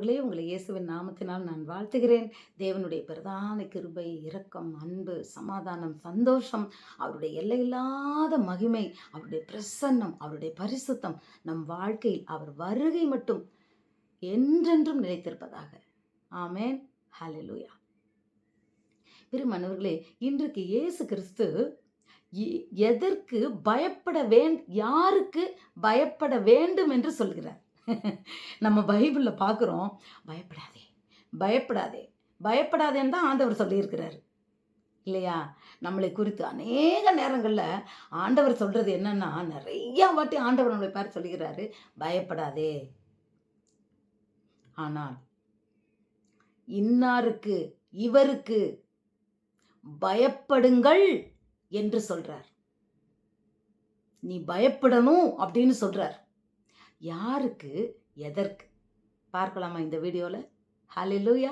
கிறிஸ்துவுக்குள் உங்களை இயேசுவின் நாமத்தினால் நான் வாழ்த்துகிறேன். தேவனுடைய பிரதான கிருபை இரக்கம் அன்பு சமாதானம் சந்தோஷம் அவருடைய எல்லையில்லாத மகிமை அவருடைய பிரசன்னம் அவருடைய பரிசுத்தம் நம் வாழ்க்கையில் அவர் வருகை மட்டும் என்றென்றும் நிலைத்திருப்பதாக. ஆமேன். ஹலலூயா பெருமானவர்களே இன்றைக்கு இயேசு கிறிஸ்து எ- எதற்கு பயப்பட வேண் யாருக்கு பயப்பட வேண்டும் என்று சொல்கிறார். நம்ம பைபிளில் பார்க்குறோம் பயப்படாதே பயப்படாதே பயப்படாதேன்னு தான் ஆண்டவர் சொல்லியிருக்கிறார். இல்லையா? நம்மளை குறித்து அநேக நேரங்களில் ஆண்டவர் சொல்கிறது என்னன்னா நிறையா வாட்டி ஆண்டவர் நம்மளை பேர் சொல்லுகிறாரு பயப்படாதே. ஆனால் இன்னாருக்கு இவருக்கு பயப்படுங்கள் என்று சொல்கிறார் நீ பயப்படணும் அப்படின்னு சொல்கிறார் யாருக்கு எதற்கு? பார்க்கலாமா இந்த வீடியோவில் ஹalleluya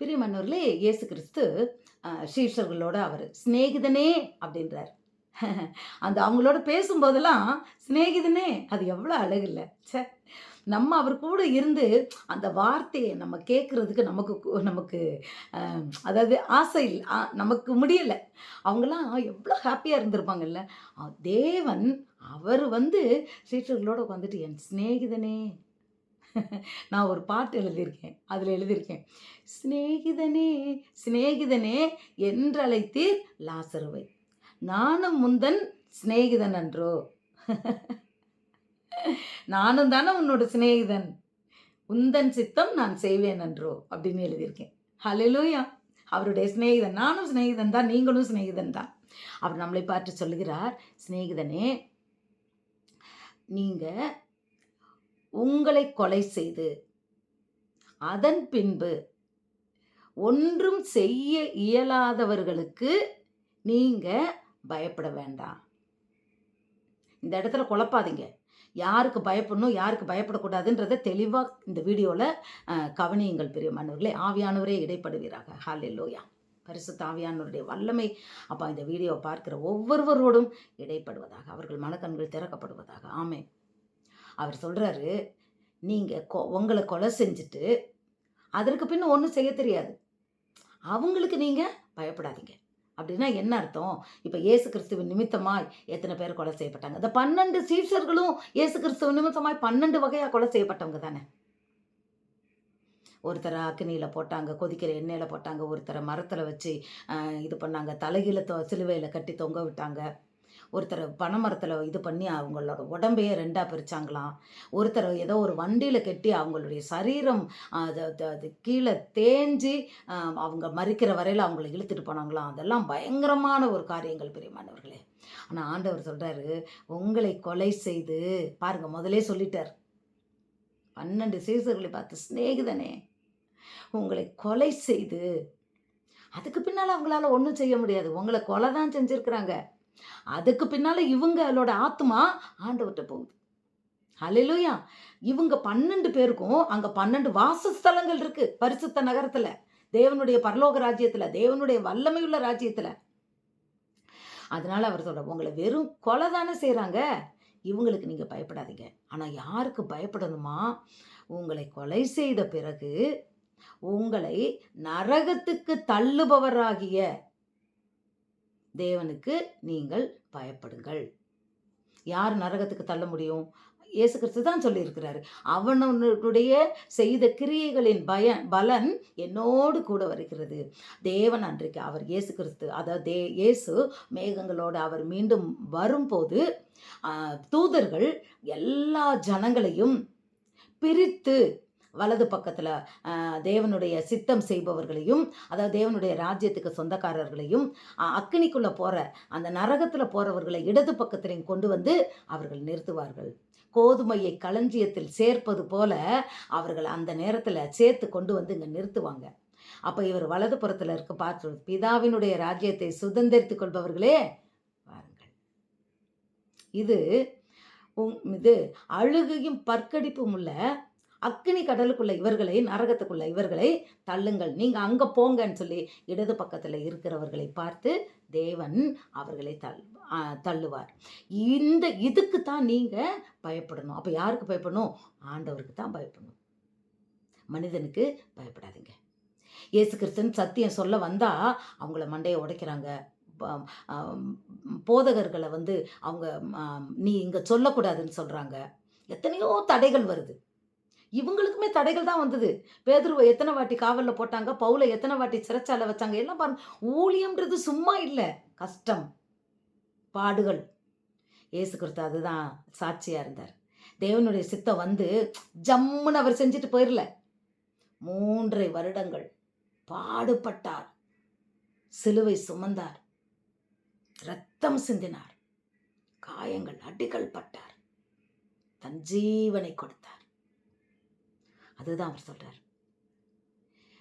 பிரியமன்னூர்லே இயேசு கிறிஸ்து சீஷர்களோட அவர். சிநேகிதனே அப்படின்றார். அந்த அவங்களோட பேசும்போதெல்லாம் சிநேகிதனே அது எவ்வளோ அழகு இல்லை. ச்சே. நம்ம அவர் கூட இருந்து அந்த வார்த்தையை நம்ம கேட்குறதுக்கு நமக்கு நமக்கு அதாவது ஆசை இல்லை ஆ, நமக்கு முடியலை. அவங்களாம் எவ்வளோ ஹாப்பியாக இருந்திருப்பாங்கல்ல. தேவன் அவர் வந்து சீஷர்களோட உட்காந்துட்டு என் சிநேகிதனே. நான் ஒரு பாட்டு எழுதியிருக்கேன் அதில் எழுதியிருக்கேன். சிநேகிதனே சிநேகிதனே என்றழைத்தீர் லாசருவை. நானும் முந்தன் சிநேகிதன் அன்றோ. நானும் தானே உன்னோட சிநேகிதன். உந்தன் சித்தம் நான் செய்வேன் என்றோ அப்படின்னு எழுதியிருக்கேன். ஹalleluya. அவருடைய சிநேகிதன் நானும் சிநேகிதன் தான் நீங்களும் சிநேகிதன் தான். அவர் நம்மளை பார்த்து சொல்லுகிறார் சிநேகிதனே நீங்கள் உங்களை கொலை செய்து அதன் பின்பு ஒன்றும் செய்ய இயலாதவர்களுக்கு நீங்கள் பயப்பட வேண்டாம். இந்த இடத்துல குழப்பாதீங்க. யாருக்கு பயப்படணும் யாருக்கு பயப்படக்கூடாதுன்றதை தெளிவாக இந்த வீடியோவில் கவனியுங்கள் பெரியமானவர்களே ஆவியானவரே இடைப்படுவீராக. லோயா பரிசு தாவியானவருடைய வல்லமை. அப்போ இந்த வீடியோவை பார்க்கிற ஒவ்வொருவரோடும் இடைப்படுவதாக அவர்கள் மனக்கண்கள் திறக்கப்படுவதாக. ஆமே அவர் சொல்கிறாரு நீங்கள் கொ உங்களை கொலை செஞ்சுட்டு அதற்கு பின்ன ஒன்றும் செய்ய தெரியாது. அவங்களுக்கு நீங்கள் பயப்படாதீங்க. அப்படின்னா என்ன அர்த்தம்? இப்போ இயேசு கிறிஸ்துவின் நிமித்தமாய் எத்தனை பேர் கொலை செய்யப்பட்டாங்க? இந்த பன்னெண்டு சீஷர்களும் இயேசு கிறிஸ்துவின் நிமித்தமாய் பன்னெண்டு வகையாக கொலை செய்யப்பட்டவங்க தானே? ஒருத்தரை அக்னியில் போட்டாங்க கொதிக்கிற எண்ணெயில் போட்டாங்க ஒருத்தரை மரத்தில் வச்சு இது பண்ணாங்க தலைகீழ தொ சிலுவையில் கட்டி தொங்க விட்டாங்க. ஒருத்தரை பனைமரத்தில் இது பண்ணி அவங்களோட உடம்பையே ரெண்டாக பிரித்தாங்களாம் ஒருத்தரை ஏதோ ஒரு வண்டியில் கட்டி அவங்களுடைய சரீரம் அது அது கீழே தேஞ்சி அவங்க மறிக்கிற வரையில் அவங்கள இழுத்துட்டு போனாங்களாம். அதெல்லாம் பயங்கரமான ஒரு காரியங்கள் பெரியமானவர்களே ஆனால் ஆண்டவர் சொல்கிறாரு உங்களை கொலை செய்து பாருங்கள் முதலே சொல்லிட்டார். பன்னெண்டு சீசர்களை பார்த்து சிநேகிதனே உங்களை கொலை செய்து அதுக்கு பின்னால் அவங்களால ஒன்றும் செய்ய முடியாது. உங்களை கொலை தான் செஞ்சுருக்குறாங்க. அதுக்கு பின்னால் இவங்களோட ஆத்மா ஆண்டவர்கிட்ட போகுது. அலையிலோயா இவங்க பன்னெண்டு பேருக்கும் அங்கே பன்னெண்டு வாசஸ்தலங்கள் இருக்கு பரிசுத்த நகரத்தில். தேவனுடைய பரலோக ராஜ்யத்தில் தேவனுடைய வல்லமையுள்ள ராஜ்யத்தில். அதனால அவர் சொல்ற உங்களை வெறும் கொலை தானே செய்கிறாங்க இவங்களுக்கு நீங்கள் பயப்படாதீங்க. ஆனால் யாருக்கு பயப்படணுமா? உங்களை கொலை செய்த பிறகு உங்களை நரகத்துக்கு தள்ளுபவராகிய தேவனுக்கு நீங்கள் பயப்படுங்கள். யார் நரகத்துக்கு தள்ள முடியும்? இயேசு கிறிஸ்து தான் சொல்லியிருக்கிறாரு. அவனுடைய செய்த கிரியைகளின் பய பலன் என்னோடு கூட வருகிறது. தேவன் அன்றைக்கு அவர் இயேசு கிறிஸ்து அதாவது தே இயேசு மேகங்களோடு அவர் மீண்டும் வரும்போது தூதர்கள் எல்லா ஜனங்களையும் பிரித்து வலது பக்கத்தில் தேவனுடைய சித்தம் செய்பவர்களையும் அதாவது தேவனுடைய ராஜ்யத்துக்கு சொந்தக்காரர்களையும் அக்னிக்குள்ளே போகிற அந்த நரகத்தில் போகிறவர்களை இடது பக்கத்திலையும் கொண்டு வந்து அவர்கள் நிறுத்துவார்கள். கோதுமையை களஞ்சியத்தில் சேர்ப்பது போல அவர்கள் அந்த நேரத்தில் சேர்த்து கொண்டு வந்து இங்கே நிறுத்துவாங்க. அப்போ இவர் வலது புறத்தில் இருக்க பார்த்து பிதாவினுடைய ராஜ்யத்தை சுதந்திரித்து கொள்பவர்களே வாருங்கள். இது இது அழுகையும் பற்கடிப்பும் உள்ள அக்னி கடலுக்குள்ள இவர்களை நரகத்துக்குள்ள இவர்களை தள்ளுங்கள். நீங்கள் அங்கே போங்கன்னு சொல்லி இடது பக்கத்தில் இருக்கிறவர்களை பார்த்து தேவன் அவர்களை தள் தள்ளுவார். இந்த இதுக்கு தான் நீங்கள் பயப்படணும். அப்போ யாருக்கு பயப்படணும்? ஆண்டவருக்கு தான் பயப்படணும். மனிதனுக்கு பயப்படாதீங்க. இயேசு கிறிஸ்தன் சத்தியம் சொல்ல வந்தால் அவங்கள மண்டையை உடைக்கிறாங்க. போதகர்களை வந்து அவங்க நீ இங்கே சொல்லக்கூடாதுன்னு சொல்கிறாங்க எத்தனையோ தடைகள் வருது. இவங்களுக்குமே தடைகள் தான் வந்தது. பேதுருவை எத்தனை வாட்டி காவலில் போட்டாங்க பவுலை எத்தனை வாட்டி சிறைச்சாலை வச்சாங்க எல்லாம் பாருங்க. ஊழியம்ன்றது சும்மா இல்லை கஷ்டம். பாடுகள். ஏசு கிறிஸ்து அதுதான் சாட்சியாக இருந்தார். தேவனுடைய சித்தம் வந்து ஜம்முன்னு அவர் செஞ்சுட்டு போயிடல மூன்றரை வருடங்கள் பாடுபட்டார். சிலுவை சுமந்தார். ரத்தம் சிந்தினார். காயங்கள் அடிகள் பட்டார். தன் ஜீவனை கொடுத்தார். அதுதான் அவர் சொல்கிறார்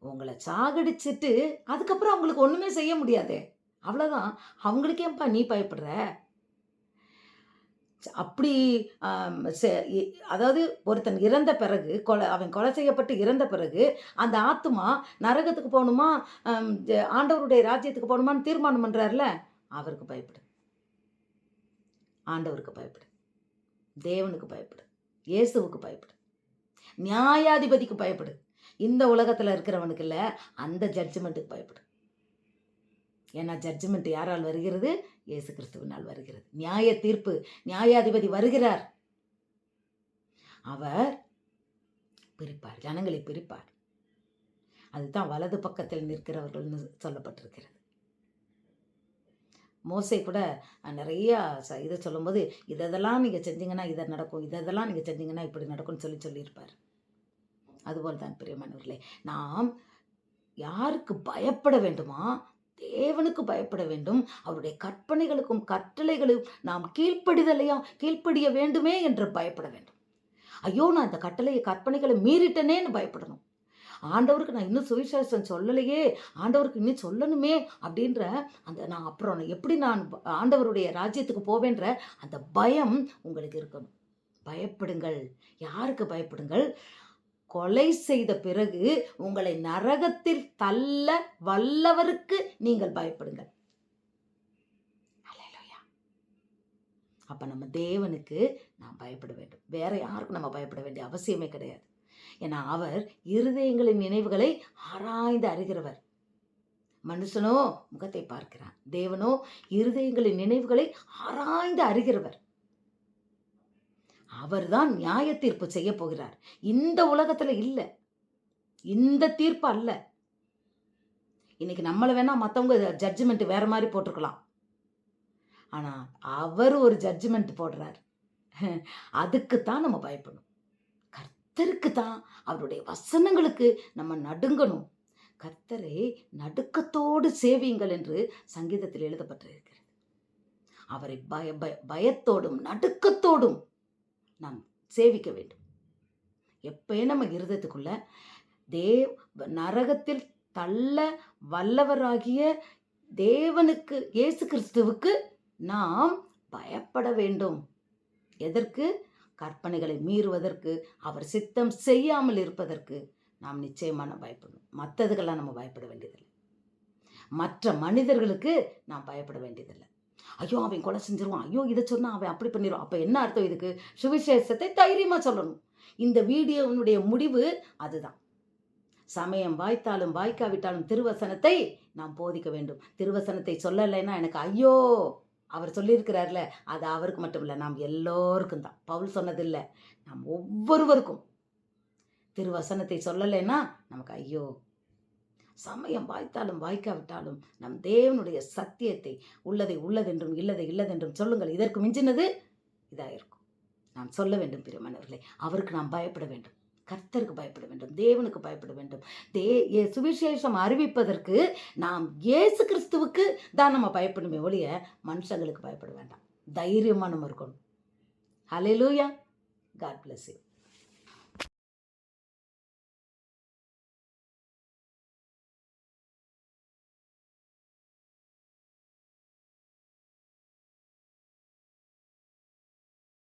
உங்களை சாகடிச்சிட்டு அதுக்கப்புறம் அவங்களுக்கு ஒன்றுமே செய்ய முடியாதே. அவ்வளோதான் அவங்களுக்கேப்பா நீ பயப்படுற? ச- அப்படி செ- இ- அதாவது ஒருத்தன் இறந்த பிறகு கொலை அவன் கொலை செய்யப்பட்டு இறந்த பிறகு அந்த ஆத்மா நரகத்துக்கு போகணுமா? ஆண்டவருடைய ராஜ்யத்துக்கு போகணுமான்னு தீர்மானம் பண்ணுறாருல அவருக்கு பயப்படு. ஆண்டவருக்கு பயப்படு. தேவனுக்கு பயப்படு. இயேசுவுக்கு பயப்படு. நியாயாதிபதிக்கு பயப்படு. இந்த உலகத்தில் இருக்கிறவனுக்கு இல்லை அந்த ஜட்ஜ்மெண்ட்டுக்கு பயப்படு. ஏன்னா ஜட்ஜ்மெண்ட் யாரால் வருகிறது? இயேசு கிறிஸ்துவினால் வருகிறது. நியாய தீர்ப்பு நியாயாதிபதி வருகிறார். அவர் பிரிப்பார் ஜனங்களை பிரிப்பார். அதுதான் வலது பக்கத்தில் நிற்கிறவர்கள்னு சொல்லப்பட்டிருக்கிறது. மோசை கூட நிறையா ச- இதை சொல்லும்போது இதெல்லாம் நீங்கள் செஞ்சீங்கன்னா இதை நடக்கும் இதெல்லாம் நீங்கள் செஞ்சீங்கன்னா இப்படி நடக்கும்னு சொல்லி சொல்லியிருப்பார். அதுபோல் தான் பிரியமானவர்களே. நாம் யாருக்கு பயப்பட வேண்டுமா? தேவனுக்கு பயப்பட வேண்டும். அவருடைய கற்பனைகளுக்கும் கட்டளைகளும் நாம் கீழ்ப்படிதலையா? கீழ்ப்படிய வேண்டுமே என்று பயப்பட வேண்டும். ஐயோ நான் இந்த கட்டளையை கற்பனைகளை மீறிட்டனேன்னு பயப்படணும். ஆண்டவருக்கு நான் இன்னும் சுவிசேஷம் சொல்லலையே ஆண்டவருக்கு இன்னும் சொல்லணுமே அப்படின்ற அந்த நான் அப்புறம் எப்படி நான் ஆண்டவருடைய ராஜ்யத்துக்கு போவேன்ற அந்த பயம் உங்களுக்கு இருக்கணும். பயப்படுங்கள். யாருக்கு பயப்படுங்கள்? கொலை செய்த பிறகு உங்களை நரகத்தில் தள்ள வல்லவருக்கு நீங்கள் பயப்படுங்கள். அப்போ நம்ம தேவனுக்கு நாம் பயப்பட வேண்டும். வேற யாருக்கும் நம்ம பயப்பட வேண்டிய அவசியமே கிடையாது. ஏன்னா அவர் இருதயங்களின் நினைவுகளை ஆராய்ந்து அறிகிறவர். மனுஷனோ முகத்தை பார்க்கிறான். தேவனோ இருதயங்களின் நினைவுகளை ஆராய்ந்து அறிகிறவர். அவர்தான் நியாய தீர்ப்பு செய்ய போகிறார். இந்த உலகத்துல இல்ல. இந்த தீர்ப்பு அல்ல. இன்னைக்கு நம்மளை வேணா மற்றவங்க ஜட்ஜ்மெண்ட் வேற மாதிரி போட்டிருக்கலாம். ஆனா அவர் ஒரு ஜட்ஜ்மெண்ட் போடுறார். அதுக்குத்தான் நம்ம பயப்படணும். கர்த்தருக்கு தான் அவருடைய வசனங்களுக்கு நம்ம நடுங்கணும். கர்த்தரை நடுக்கத்தோடு சேவியுங்கள் என்று சங்கீதத்தில் எழுதப்பட்டிருக்கிறது. அவரை பய பய- பயத்தோடும் நடுக்கத்தோடும் நாம் சேவிக்க வேண்டும். எப்பயும் நம்ம இருதயத்துக்குள்ள தேவ் நரகத்தில் தள்ள வல்லவராகிய தேவனுக்கு இயேசு கிறிஸ்துவுக்கு நாம் பயப்பட வேண்டும். எதற்கு? கற்பனைகளை மீறுவதற்கு அவர் சித்தம் செய்யாமல் இருப்பதற்கு நாம் நிச்சயமான பயப்படணும். மற்றதுக்கெல்லாம் நம்ம பயப்பட வேண்டியதில்லை. மற்ற மனிதர்களுக்கு நாம் பயப்பட வேண்டியதில்லை. ஐயோ அவன் கொலை செஞ்சிருவான். ஐயோ இதை சொன்னால் அவன் அப்படி பண்ணிடுவான் அப்போ என்ன அர்த்தம் இதுக்கு? சுவிசேஷத்தை தைரியமாக சொல்லணும். இந்த வீடியோவினுடைய முடிவு அதுதான். சமயம் வாய்த்தாலும் வாய்க்காவிட்டாலும் திருவசனத்தை நாம் போதிக்க வேண்டும். திருவசனத்தை சொல்லலைன்னா எனக்கு ஐயோ! அவர் சொல்லியிருக்கிறார்ல அது அவருக்கு மட்டும் இல்லை நாம் எல்லோருக்கும் தான். பவுல் சொன்னதில்லை நாம் ஒவ்வொருவருக்கும். திருவசனத்தை சொல்லலைன்னா நமக்கு ஐயோ சமயம் வாய்த்தாலும் வாய்க்காவிட்டாலும் நம் தேவனுடைய சத்தியத்தை உள்ளதை உள்ளதென்றும் இல்லதை இல்லதென்றும் சொல்லுங்கள். இதற்கு மிஞ்சினது இதாக இருக்கும். நாம் சொல்ல வேண்டும் பிரியமானவர்களே அவருக்கு நாம் பயப்பட வேண்டும். கர்த்தருக்கு பயப்பட வேண்டும் தேவனுக்கு பயப்பட வேண்டும். தே ஏ- சுவிசேஷம் அறிவிப்பதற்கு நாம் இயேசு கிறிஸ்துவுக்கு தான் நம்ம பயப்படணுமே ஒழிய மனுஷங்களுக்கு பயப்பட வேண்டாம். தைரியமாக நம்ம இருக்கணும். ஹalleluya காட் பிளஸ் யூ